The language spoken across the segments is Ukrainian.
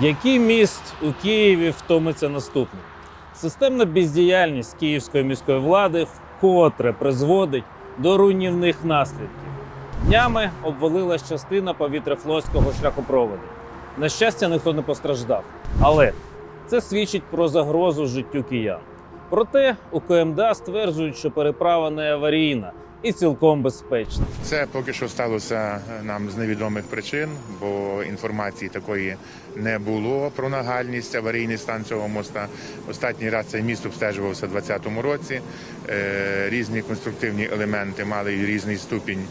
Який міст у Києві втомиться наступним? Системна бездіяльність київської міської влади вкотре призводить до руйнівних наслідків. Днями обвалилась частина повітряфлотського шляхопроводу. На щастя, ніхто не постраждав. Але це свідчить про загрозу життю киян. Проте у стверджують, що переправа не аварійна і цілком безпечна. Це поки що сталося нам з невідомих причин, бо інформації такої не було про нагальність аварійний стан цього моста. Останній раз цей міст обстежувався у 2020 році. Е, Різні конструктивні елементи мали різний ступінь.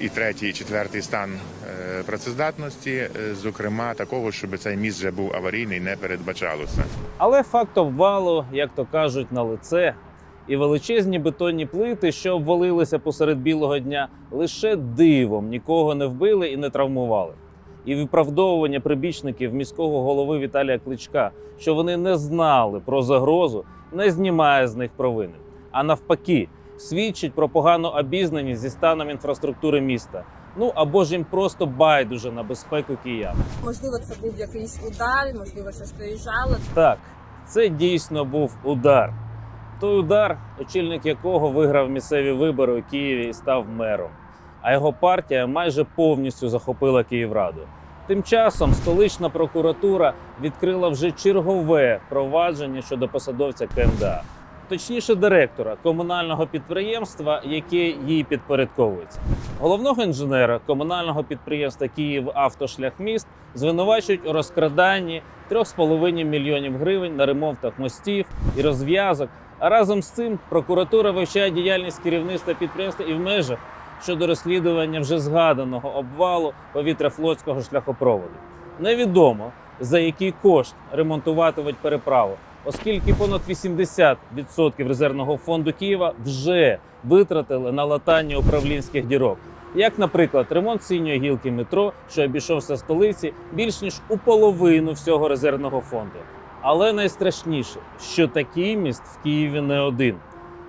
І третій, і четвертий стан е, працездатності, Е, зокрема такого, щоб цей міст вже був аварійний, не передбачалося. Але факт обвалу, як то кажуть, на лице, і величезні бетонні плити, що обвалилися посеред білого дня, лише дивом нікого не вбили і не травмували. І виправдовування прибічників міського голови Віталія Кличка, що вони не знали про загрозу, не знімає з них провини. А навпаки, свідчить про погану обізнаність зі станом інфраструктури міста. Ну або ж їм просто байдуже на безпеку киян. Можливо, це був якийсь удар, можливо, щось приїжджало. Так, це дійсно був удар. Той удар, очільник якого виграв місцеві вибори у Києві і став мером. А його партія майже повністю захопила Київраду. Тим часом столична прокуратура відкрила вже чергове провадження щодо посадовця КМДА, точніше, директора комунального підприємства, яке їй підпорядковується. Головного інженера комунального підприємства «Київавтошляхміст» звинувачують у розкраданні 3,5 мільйонів гривень на ремонтах мостів і розв'язок. А разом з цим прокуратура вивчає діяльність керівництва підприємства і в межах щодо розслідування вже згаданого обвалу повітряфлотського шляхопроводу. Невідомо за який кошт ремонтуватимуть переправу, оскільки понад 80% резервного фонду Києва вже витратили на латання управлінських дірок. Як, наприклад, ремонт синьої гілки метро, що обійшовся столиці більш ніж у половину всього резервного фонду. Але найстрашніше, що такий міст в Києві не один.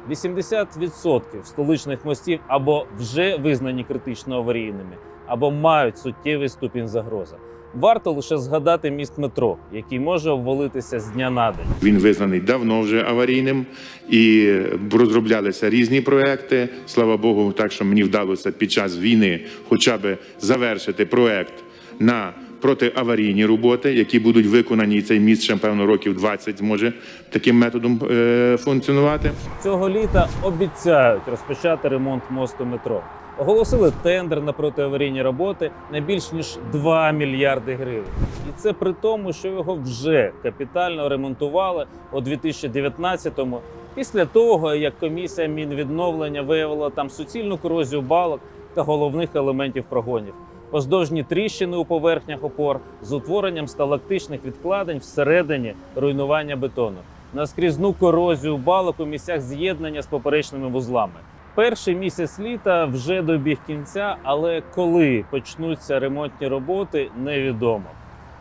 80% столичних мостів або вже визнані критично аварійними, або мають суттєвий ступінь загрози. Варто лише згадати міст метро, який може обвалитися з дня на день. Він визнаний давно вже аварійним і розроблялися різні проекти. Слава Богу, так що мені вдалося під час війни хоча б завершити проект на протиаварійні роботи, які будуть виконані, і цей міст ще певно років 20 зможе таким методом е, функціонувати. Цього літа обіцяють розпочати ремонт мосту метро. Оголосили тендер на протиаварійні роботи на більш ніж 2 мільярди гривень. І це при тому, що його вже капітально ремонтували у 2019-му, після того як комісія Мінвідновлення виявила там суцільну корозію балок та головних елементів прогонів. Поздовжні тріщини у поверхнях опор з утворенням сталактичних відкладень всередині руйнування бетону наскрізну корозію балок у місцях з'єднання з поперечними вузлами. Перший місяць літа вже добіг кінця, але коли почнуться ремонтні роботи, невідомо.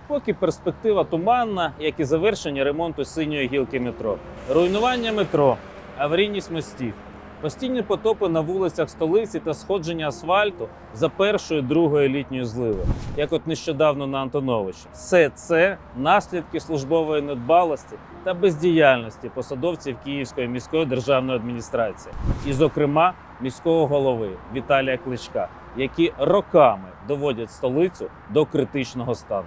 Поки перспектива туманна, як і завершення ремонту синьої гілки метро, руйнування метро, аварійність мостів, постійні потопи на вулицях столиці та сходження асфальту за першої другої літньої зливи, як от нещодавно на Антоновичі. Все це наслідки службової недбалості та бездіяльності посадовців Київської міської державної адміністрації, і, зокрема, міського голови Віталія Кличка, які роками доводять столицю до критичного стану.